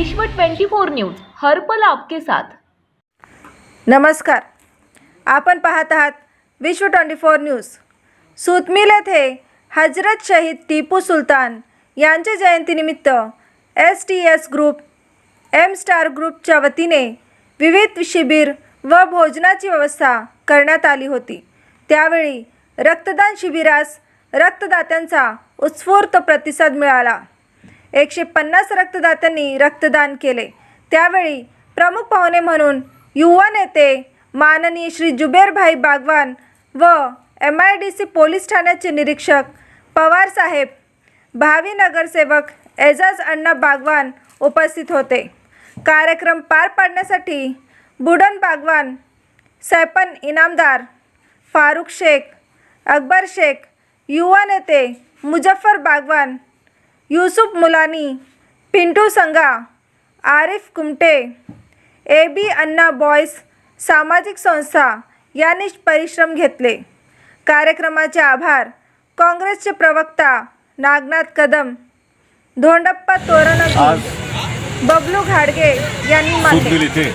विश्व 24 न्यूज हर्पल आपके साथ. नमस्कार. आपण पाहत आहात विश्व ट्वेंटी फोर न्यूज. सुतमिल येथे हजरत शहीद टिपू सुलतान यांच्या जयंतीनिमित्त S T S group M star ग्रुपच्या वतीने विविध शिबिर व भोजनाची व्यवस्था करण्यात आली होती. त्यावेळी रक्तदान शिबिरास रक्तदात्यांचा उत्स्फूर्त प्रतिसाद मिळाला. एकशे पन्नास रक्तदात्यांनी रक्तदान केले. त्यावेळी प्रमुख पाहुणे म्हणून युवा नेते माननीय श्री जुबेरभाई बागवान व M I D C police ठाण्याचे निरीक्षक पवार साहेब भावी नगरसेवक एजाज अण्णा बागवान उपस्थित होते. कार्यक्रम पार पाडण्यासाठी बुडन बागवान सैपन इनामदार फारुख शेख अकबर शेख युवा नेते Muzaffar Bagwan Yusuf Mulani Pintu Sanga Arif Kumte A B Anna boys सामाजिक संस्था यांनी परिश्रम घेतले. कार्यक्रमाचे आभार काँग्रेसचे प्रवक्ता नागनाथ कदम धोंडप्पा तोरणगी आज बबलू घाडगे यांनी मानले. इथे.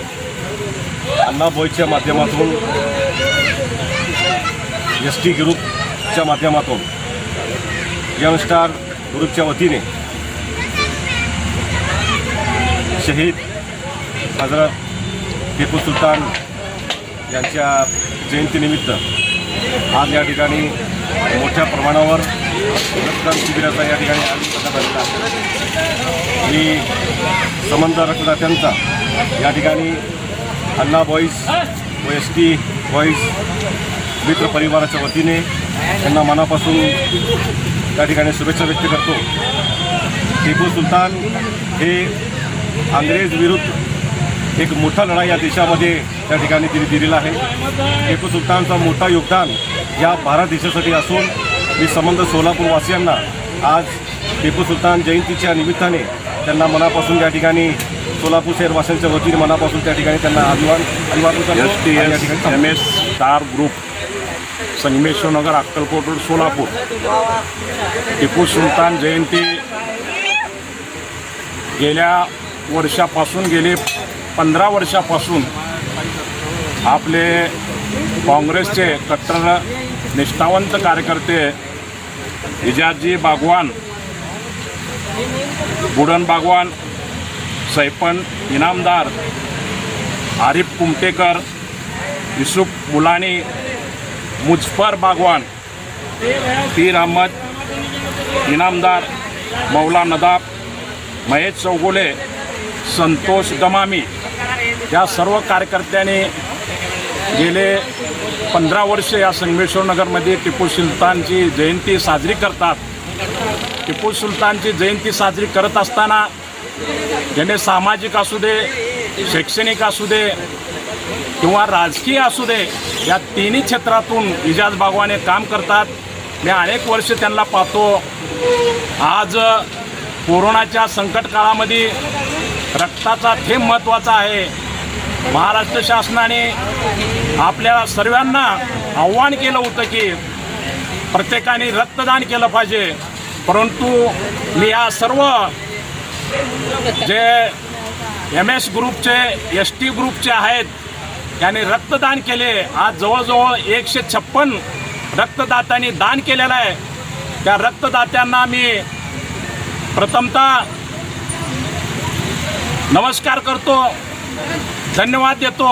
अण्णा बॉयच्या माध्यमातून एस टी ग्रुपच्या माध्यमातून यंग स्टार ग्रुपच्या वतीने. शहीद हजरत टिपू सुलतान यांच्या जयंतीनिमित्त आज या ठिकाणी मोठ्या प्रमाणावर रक्तदान शिबिराचा या ठिकाणी आयोजन करण्यात आलेला मी संबंध रक्तदात्यांचा या ठिकाणी अण्णा बॉईज व एस टी बॉईज मित्र परिवाराच्या वतीने त्यांना मनापासून त्या ठिकाणी शुभेच्छा व्यक्त करतो. टिपू सुलतान हे अंग्रेज विरुद्ध एक मोठा लढा या देशामध्ये त्या ठिकाणी तिने दिलेला आहे. टिपू सुलतानचा मोठा योगदान या भारत देशासाठी असून मी संबंध सोलापूरवासियांना आज टिपू सुलतान जयंतीच्या निमित्ताने त्यांना मनापासून त्या ठिकाणी सोलापूर शहरवासियांच्या वतीने मनापासून त्या ठिकाणी त्यांना अभिमान अभिवादन करतो. या ठिकाणी M S star group Sangameshwarnagar Akkalkot road Solapur. Tipu Sultan Jayanti गेल्या वर्षापासून गेले पंधरा वर्षापासून आपले काँग्रेसचे कट्टर निष्ठावंत कार्यकर्ते इजाजी बागवान बुडन बागवान सैपन इनामदार आरिफ कुमटेकर युसुफ मुलानी मुजफ्फर बागवान पीर अहमद इनामदार मौला नदाब महेश चौगुले संतोष दमामी या सर्व कार्यकर्त्यांनी गेले पंधरा वर्ष या संगमेश्वर नगरमध्ये टिपू सुलतानची जयंती साजरी करतात. टिपू सुलतानची जयंती साजरी करत असताना ज्याने सामाजिक असू दे शैक्षणिक असू दे किंवा राजकीय असू दे या तिन्ही क्षेत्रातून इजाज बागवाने काम करतात. मी अनेक वर्ष त्यांना पाहतो. आज कोरोनाच्या संकट काळामध्ये रक्ताचा थेंब महत्त्वाचा आहे. महाराष्ट्र शासनाने आपल्या सर्वांना आव्हान केलं होतं की प्रत्येकाने रक्तदान केलं पाहिजे. परंतु मी या सर्व जे एम एस ग्रुपचे एस टी ग्रुपचे आहेत यांनी रक्तदान केले. आज जवळजवळ एकशे छप्पन रक्तदात्यांनी दान केलेलं आहे. त्या रक्तदात्यांना मी प्रथमतः नमस्कार करतो. धन्यवाद देतो.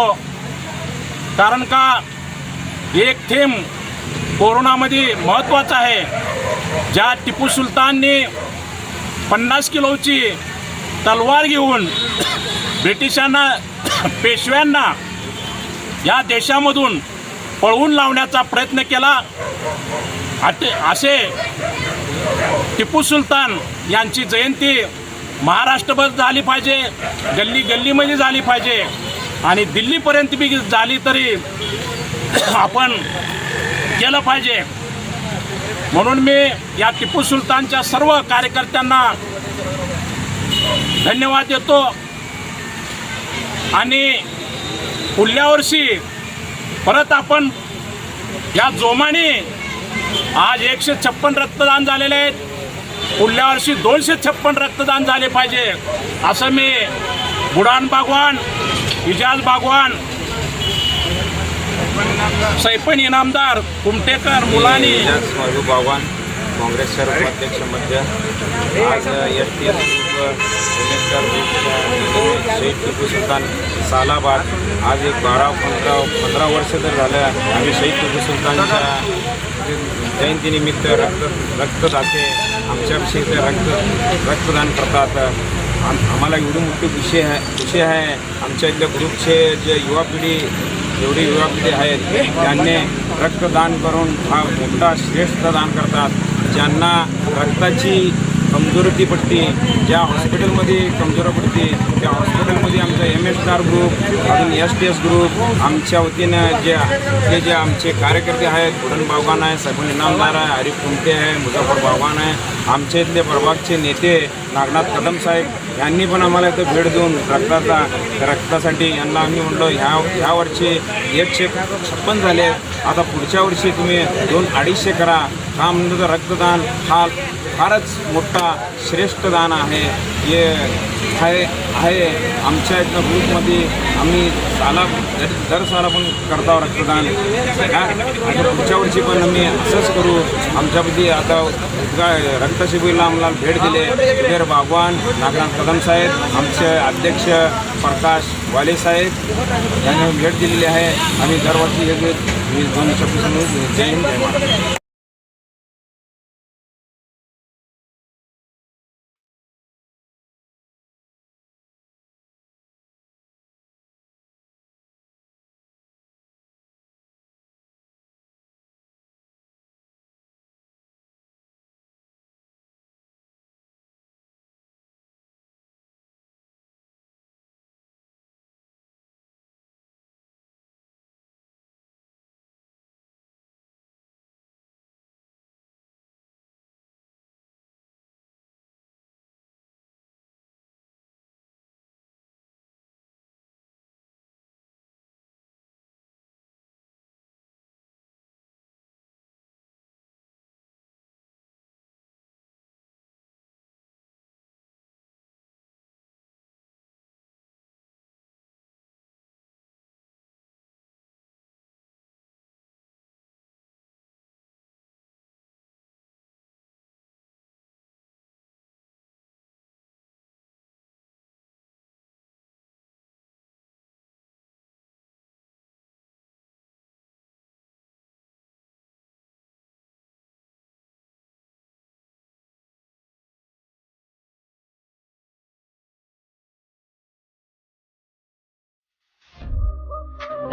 कारण का एक थेंब कोरोनामध्ये महत्त्वाचा आहे. ज्या टिपू सुलतानने पन्नास किलोची तलवार घेऊन ब्रिटिशांना पेशव्यांना या देशामधून पळवून लावण्याचा प्रयत्न केला. आते असे टिपू सुलतान यांची जयंती महाराष्ट्रभर झाली पाहिजे गल्ली गल्लीमध्ये झाली पाहिजे आणि दिल्लीपर्यंत बी झाली तरी आपण केलं पाहिजे. म्हणून मी या टिपू सुलतानच्या सर्व कार्यकर्त्यांना धन्यवाद देतो. आणि पुढल्या वर्षी परत आपण या जोमाने आज एकशे छप्पन रक्तदान झालेले आहेत. पुढल्या वर्षी दोनशे छप्पन रक्तदान झाले पाहिजे. असं मी बुडान बागवान इजाज बागवान सैपन इनामदार कुमटेकर मुलानी बागवान. काँग्रेसच्या शहर आज एस टी एस शहीद टिपू सुलतान सालाबाद. आज एक बारा पंधरा पंधरा वर्ष तर झालं आम्ही शहीद टिपू सुलतानच्या जयंतीनिमित्त रक्त रक्तदाते आमच्याविषयी ते रक्त रक्तदान करतात. आम आम्हाला एवढी मोठी विषय आहे विषय आहे. आमच्या इथल्या ग्रुपचे जे युवा पिढी एवढी युवा पिढी आहेत त्यांनी रक्तदान करून हा मोठा श्रेष्ठ दान करतात. ज्यांना रक्ताची कमजोरी पडते ज्या हॉस्पिटलमध्ये कमजोरी पडते त्या हॉस्पिटलमध्ये आमचा एम एस स्टार ग्रुप अजून एस टी एस ग्रुप आमच्या वतीनं ज्या हे जे आमचे कार्यकर्ते आहेत बुडन बावगान आहे सगुण इनामदार आहे हरिफ कुमटे आहे मुझफ्फर बावगान आहे आमच्या इथले प्रभागचे नेते नागनाथ कदम साहेब यांनी पण आम्हाला इथं भेट देऊन रक्ताचा रक्तासाठी यांना आम्ही म्हणलो ह्या ह्या वर्षी एकशे छप्पन झाले आता पुढच्या वर्षी तुम्ही दोन अडीचशे करा. का म्हणतो तर रक्तदान हा फारच मोठा श्रेष्ठ दान आहे. हे आहे आहे. आमच्या इथं ग्रुपमध्ये आम्ही साला दर दर साला पण करता रक्तदान. आणि पुढच्या वर्षी पण आम्ही असंच करू. आमच्यामध्ये आता काय रक्तशिबिरला आम्हाला भेट दिले. कुबेर बागवान नागनाथ कदम साहेब आमचे अध्यक्ष प्रकाश वाले साहेब यांनी भेट दिलेली आहे. आम्ही दरवर्षी हे दोन छब्बीस जय हिंद जय महाराष्ट्र